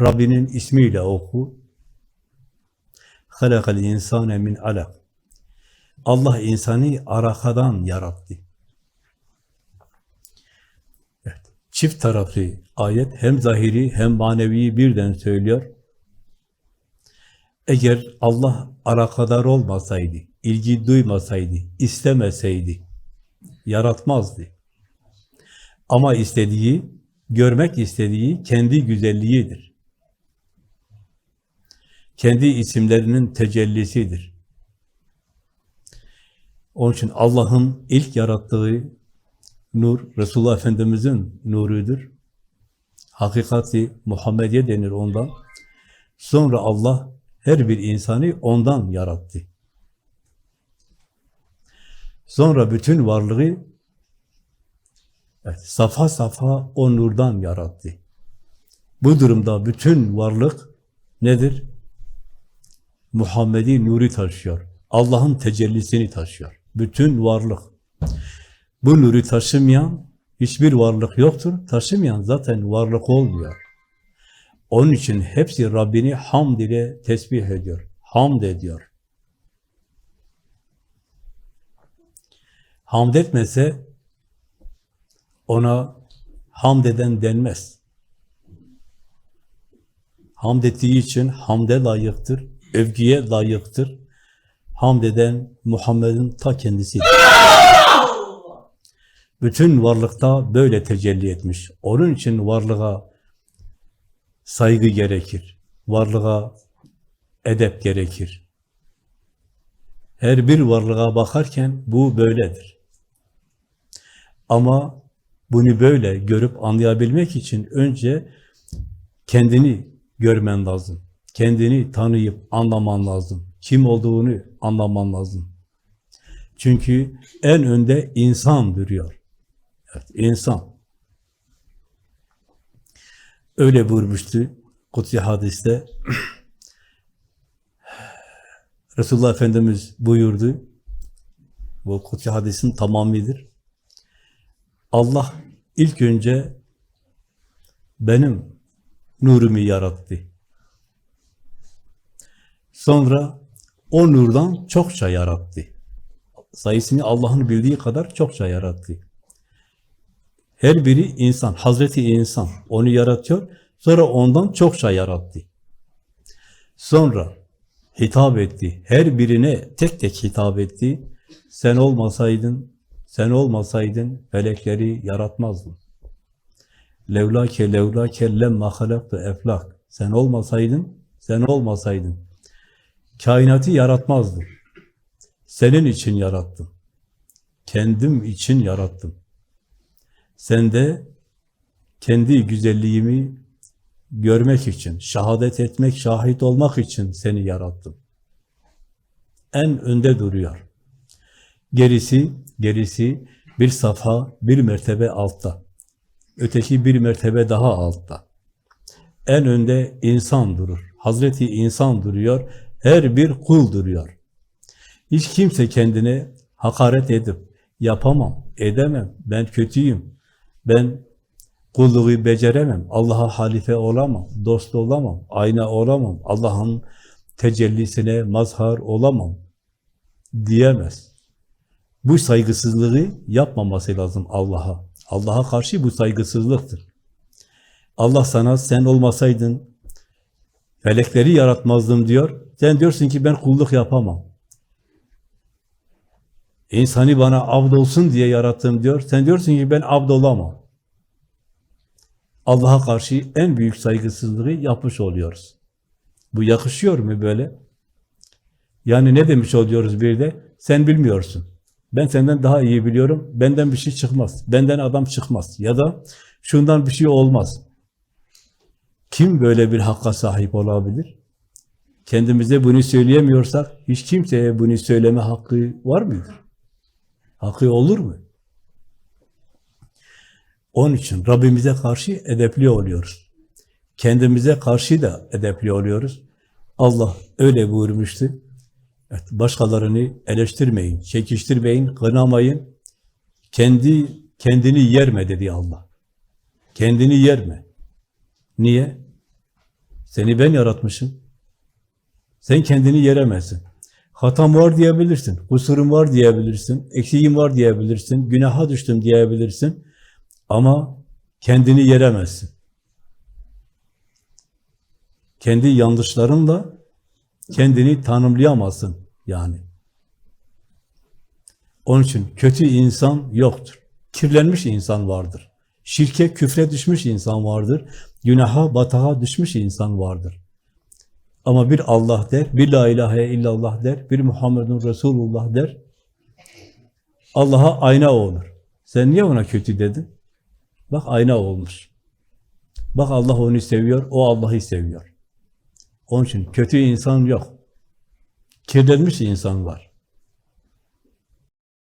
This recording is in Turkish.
Rabbinin ismiyle oku. Halakal insane min alak. Allah insanı arakadan yarattı. Evet, çift taraflı ayet hem zahiri hem manevi birden söylüyor. Eğer Allah arakadar olmasaydı, ilgi duymasaydı, istemeseydi, yaratmazdı. Ama istediği, görmek istediği kendi güzelliğidir. Kendi isimlerinin tecellisidir. Onun için Allah'ın ilk yarattığı nur, Resulullah Efendimiz'in nurudur. Hakikati Muhammediye denir ondan. Sonra Allah her bir insanı ondan yarattı. Sonra bütün varlığı evet, safa safa o nurdan yarattı. Bu durumda bütün varlık nedir? Muhammedi nuru taşıyor. Allah'ın tecellisini taşıyor. Bütün varlık. Bu nuru taşımayan hiçbir varlık yoktur. Taşımayan zaten varlık olmuyor. Onun için hepsi Rabbini hamd ile tesbih ediyor. Hamd ediyor. Hamd etmese ona hamd eden denmez. Hamd ettiği için hamde layıktır, övgüye layıktır. Hamd eden Muhammed'in ta kendisidir. Bütün varlıkta böyle tecelli etmiş. Onun için varlığa saygı gerekir. Varlığa edep gerekir. Her bir varlığa bakarken bu böyledir. Ama bunu böyle görüp anlayabilmek için önce kendini görmen lazım. Kendini tanıyıp anlaman lazım. Kim olduğunu anlaman lazım. Çünkü en önde insan duruyor. Evet, insan. Öyle buyurmuştu Kutsi hadiste. Resulullah Efendimiz buyurdu. Bu Kutsi hadisin tamamıdır. Allah ilk önce benim nurumu yarattı. Sonra o nurdan çokça yarattı. Sayısını Allah'ın bildiği kadar çokça yarattı. Her biri insan, Hazreti insan. Onu yaratıyor. Sonra ondan çokça yarattı. Sonra hitap etti. Her birine tek tek hitap etti. Sen olmasaydın, sen olmasaydın felekleri yaratmazdın. Levlake levlake lemma halaktu eflak. Sen olmasaydın, sen olmasaydın. Kainatı yaratmazdım. Senin için yarattım. Kendim için yarattım. Sen de kendi güzelliğimi görmek için, şehadet etmek, şahit olmak için seni yarattım. En önde duruyor. Gerisi, gerisi bir safha, bir mertebe altta. Öteki bir mertebe daha altta. En önde insan durur. Hazreti insan duruyor. Her bir kul duruyor. Hiç kimse kendine hakaret edip yapamam, edemem, ben kötüyüm, ben kulluğu beceremem, Allah'a halife olamam, dost olamam, ayna olamam, Allah'ın tecellisine mazhar olamam diyemez. Bu saygısızlığı yapmaması lazım Allah'a. Allah'a karşı bu saygısızlıktır. Allah sana sen olmasaydın felekleri yaratmazdım diyor. Sen diyorsun ki ben kulluk yapamam. İnsanı bana abd olsun diye yarattım diyor. Sen diyorsun ki ben abd olamam. Allah'a karşı en büyük saygısızlığı yapmış oluyoruz. Bu yakışıyor mu böyle? Yani ne demiş oluyoruz bir de? Sen bilmiyorsun. Ben senden daha iyi biliyorum. Benden bir şey çıkmaz. Benden adam çıkmaz. Ya da şundan bir şey olmaz. Kim böyle bir hakka sahip olabilir? Kendimize bunu söyleyemiyorsak hiç kimseye bunu söyleme hakkı var mıdır? Hakkı olur mu? Onun için Rabbimize karşı edepli oluyoruz. Kendimize karşı da edepli oluyoruz. Allah öyle buyurmuştu. Evet, başkalarını eleştirmeyin, çekiştirmeyin, kınamayın. Kendi kendini yerme dedi Allah. Kendini yerme. Niye? Seni ben yaratmışım. Sen kendini yeremezsin. Hatam var diyebilirsin, kusurum var diyebilirsin, eksiğim var diyebilirsin, günaha düştüm diyebilirsin. Ama kendini yeremezsin. Kendi yanlışlarınla kendini tanımlayamazsın yani. Onun için kötü insan yoktur. Kirlenmiş insan vardır. Şirke, küfre düşmüş insan vardır. Günaha, batağa düşmüş insan vardır. Ama bir Allah der, bir la ilahe illallah der, bir Muhammedun Resulullah der. Allah'a ayna olur. Sen niye ona kötü dedin? Bak ayna olmuş. Bak Allah onu seviyor, o Allah'ı seviyor. Onun için kötü insan yok. Kirlenmiş insan var.